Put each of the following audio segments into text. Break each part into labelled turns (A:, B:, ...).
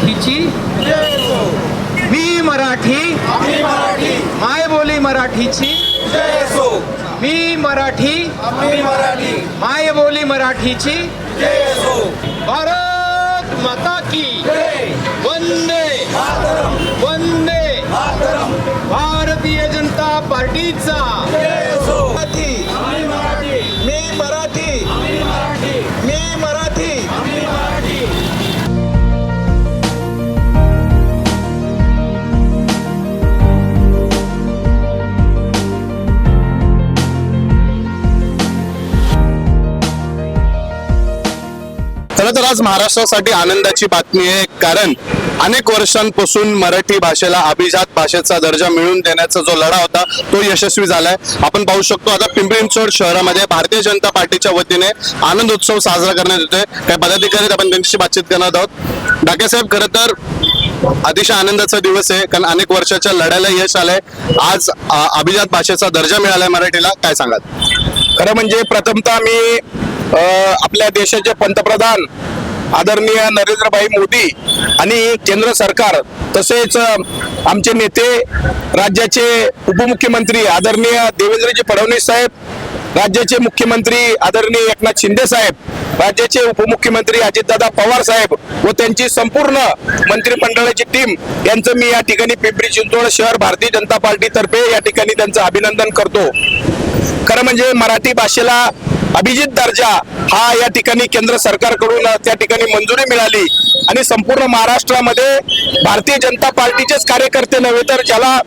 A: मराठीची? मी मराठी. माय बोली मराठीची. मी मराठी. माय बोली मराठीची. भारत माता की. वंदे. वंदे. भारतीय जनता पार्टीचा.
B: खरं तर आज महाराष्ट्रासाठी आनंदाची बातमी आहे कारण अनेक वर्षांपासून मराठी भाषेला अभिजात भाषेचा दर्जा मिळवून देण्याचा जो लढा होता तो यशस्वी झालाय. आपण पाहू शकतो आता पिंपरी चिंचवड शहरामध्ये भारतीय जनता पार्टीच्या वतीने आनंद उत्सव साजरा करण्यात येतोय. काही पदाधिकारी आपण त्यांच्याशी बातचीत करणार आहोत. डाके साहेब खरं तर अतिशय आनंदाचा दिवस आहे कारण अनेक वर्षाच्या लढ्याला यश आलंय. आज अभिजात भाषेचा दर्जा मिळालाय मराठीला. काय सांगाल?
C: खरं म्हणजे प्रथमतः मी आपल्या देशाचे पंतप्रधान आदरणीय नरेंद्रभाई मोदी आणि केंद्र सरकार तसेच आमचे नेते राज्याचे उपमुख्यमंत्री आदरणीय देवेंद्रजी फडणवीस साहेब राज्याचे मुख्यमंत्री आदरणीय एकनाथ शिंदे साहेब राज्याचे उपमुख्यमंत्री अजितदादा पवार साहेब व त्यांची संपूर्ण मंत्रिमंडळाची टीम यांचं मी या ठिकाणी पिंपरी चिंचवड शहर भारतीय जनता पार्टीतर्फे या ठिकाणी त्यांचं अभिनंदन करतो. खरं म्हणजे मराठी भाषेला अभिजित दर्जा हा या ठिकाणी केंद्र सरकारकडून त्या ठिकाणी मंजुरी मिळाली. आणि संपूर्ण महाराष्ट्रामध्ये भारतीय जनता पार्टीचेच कार्यकर्ते नव्हे तर ज्याला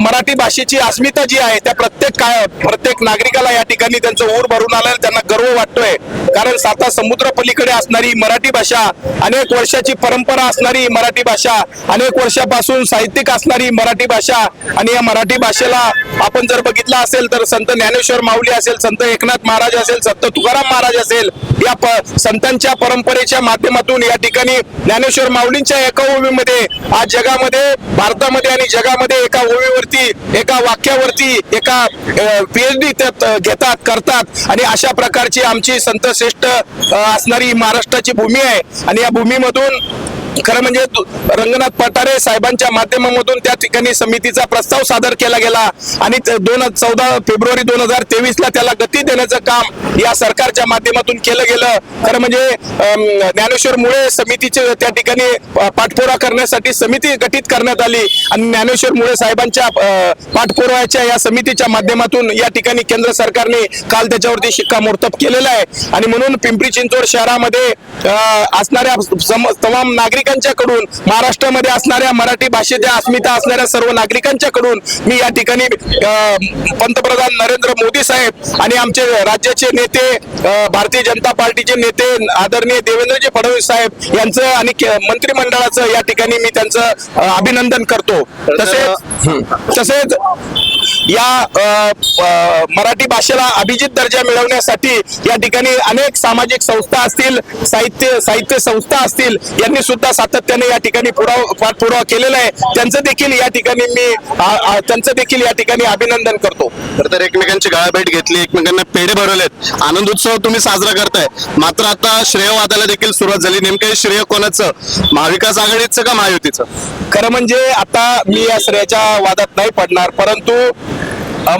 C: मराठी भाषेची अस्मिता जी आहे त्या प्रत्येक काय प्रत्येक नागरिकाला या ठिकाणी त्यांचं ऊर भरून आलं त्यांना गर्व वाटतोय. कारण साता समुद्र पलीकडे असणारी मराठी भाषा अनेक वर्षाची परंपरा असणारी मराठी भाषा अनेक वर्षापासून साहित्यिक असणारी मराठी भाषा. आणि या मराठी भाषेला आपण जर बघितलं असेल तर संत ज्ञानेश्वर माऊली असेल संत एकनाथ महाराज असेल संत तुकाराम महाराज असेल या संतांच्या परंपरेच्या माध्यमातून या ठिकाणी ज्ञानेश्वर माऊलींच्या एका ओवीमध्ये आज जगामध्ये भारतामध्ये आणि जगामध्ये एका ओवीवरती एका वाक्यावरती एका पीएचडी त्यात घेतात करतात. आणि अशा प्रकारची आमची संत श्रेष्ठ असणारी महाराष्ट्राची भूमी आहे. आणि या भूमीमधून खरं म्हणजे रंगनाथ पटारे साहेबांच्या माध्यमामधून त्या ठिकाणी समितीचा प्रस्ताव सादर केला गेला आणि दोन चौदा फेब्रुवारी दोन हजार तेवीस ला त्याला गती देण्याचं काम या सरकारच्या माध्यमातून केलं गेलं. खरं म्हणजे ज्ञानेश्वर मुळे समितीचे त्या ठिकाणी पाठपुरा करण्यासाठी समिती गठीत करण्यात आली आणि ज्ञानेश्वर मुळे साहेबांच्या पाठपुराव्याच्या या समितीच्या माध्यमातून या ठिकाणी केंद्र सरकारने काल त्याच्यावरती शिक्कामोर्तब केलेलं आहे. आणि म्हणून पिंपरी चिंचवड शहरामध्ये असणाऱ्या सम- तमाम नागरिकांच्याकडून महाराष्ट्रामध्ये असणाऱ्या मराठी भाषेच्या अस्मिता असणाऱ्या सर्व नागरिकांच्याकडून मी या ठिकाणी पंतप्रधान नरेंद्र मोदी साहेब आणि आमचे राज्याचे नेते भारतीय जनता पार्टीचे नेते आदरणीय देवेंद्रजी फडणवीस साहेब यांचं आणि मंत्रिमंडळाचं या ठिकाणी मी त्यांचं अभिनंदन करतो. तसेच तसेच या मराठी भाषेला अभिजित दर्जा मिळवण्यासाठी या ठिकाणी अनेक सामाजिक संस्था असतील साहित्य साहित्य संस्था असतील यांनी सुद्धा सातत्याने या ठिकाणी पुरावा पाठपुरावा केलेला आहे. त्यांचं देखील या ठिकाणी मी त्यांचं देखील या ठिकाणी अभिनंदन करतो.
B: तर एकमेकांची गाळाभेट घेतली एकमेकांना पेढे भरवलेत. आनंद उत्सव तुम्ही साजरा करताय. मात्र आता श्रेयवादाला देखील सुरुवात झाली. नेमकं श्रेय कोणाचं? महाविकास आघाडीचं का महायुतीचं?
C: खरं म्हणजे आता मी या श्रेयाच्या वादात नाही पडणार परंतु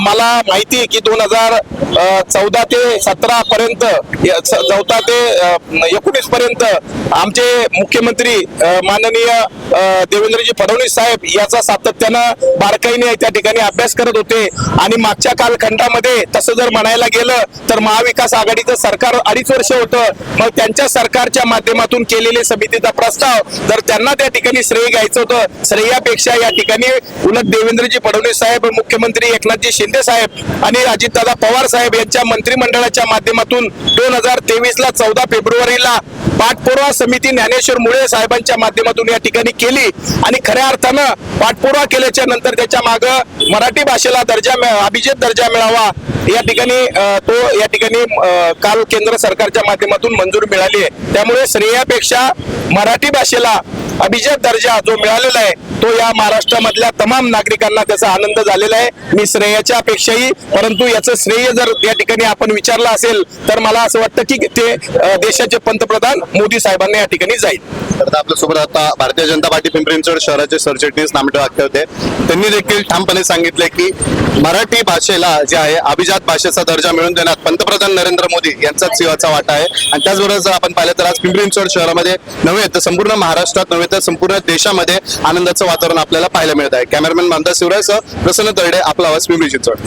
C: मला माहिती आहे की दोन हजार चौदा ते सतरा पर्यंत चौदा ते एकोणीस पर्यंत आमचे मुख्यमंत्री माननीय देवेंद्रजी फडणवीस साहेब याचा सातत्यानं बारकाईने त्या ठिकाणी अभ्यास करत होते. आणि मागच्या कालखंडामध्ये तसं जर म्हणायला गेलं तर महाविकास आघाडीचं सरकार अडीच वर्ष होतं. मग त्यांच्या सरकारच्या माध्यमातून केलेले समितीचा प्रस्ताव जर त्यांना त्या ठिकाणी श्रेय घ्यायचं होतं श्रेयापेक्षा या ठिकाणी उलट देवेंद्रजी फडणवीस साहेब मुख्यमंत्री एकनाथजी शिंदे साहेब आणि अजितदादा पवार साहेब यांच्या मंत्रिमंडळाच्या माध्यमातून दोन हजार तेवीस ला चौदा फेब्रुवारीला पाठपुरावा समिती ज्ञानेश्वर मुळे साहेबांच्या माध्यमातून या ठिकाणी केली. आणि खऱ्या अर्थानं पाठपुरावा केल्याच्यानंतर त्याच्या माग मराठी भाषेला दर्जा अभिजित दर्जा मिळावा. या ठिकाणी तो या ठिकाणी काल केंद्र सरकारच्या माध्यमातून मंजूर मिळाली आहे. त्यामुळे श्रेयापेक्षा मराठी भाषेला अभिजात दर्जा जो मिळालेला आहे तो या महाराष्ट्रामधल्या तमाम नागरिकांना त्याचा आनंद झालेला आहे. मी श्रेयाच्या अपेक्षाही परंतु याचं श्रेय जर या ठिकाणी आपण विचारलं असेल तर मला असं वाटतं की ते देशाचे पंतप्रधान मोदी साहेबांना या ठिकाणी जाईल.
B: तर आता आपल्यासोबत आता भारतीय जनता पार्टी पिंपरी शहराचे सरचिटणीस नामटे वाक्य होते. त्यांनी देखील ठामपणे सांगितले की मराठी भाषेला जे आहे अभिजात भाषेचा दर्जा मिळून देण्यात पंतप्रधान नरेंद्र मोदी यांचाच सिंहाचा वाटा आहे. आणि त्याचबरोबर जर आपण पाहिलं तर आज पिंपरी चिंचवड शहरामध्ये नव्हे तर संपूर्ण महाराष्ट्रात नव्हे तर संपूर्ण देशामध्ये आनंदाचं वातावरण आपल्याला पाहायला मिळत आहे. कॅमेरामॅन मानदा शिवरायसह प्रसन्न तरडे आपला आवाज पिंपरी चिंचवड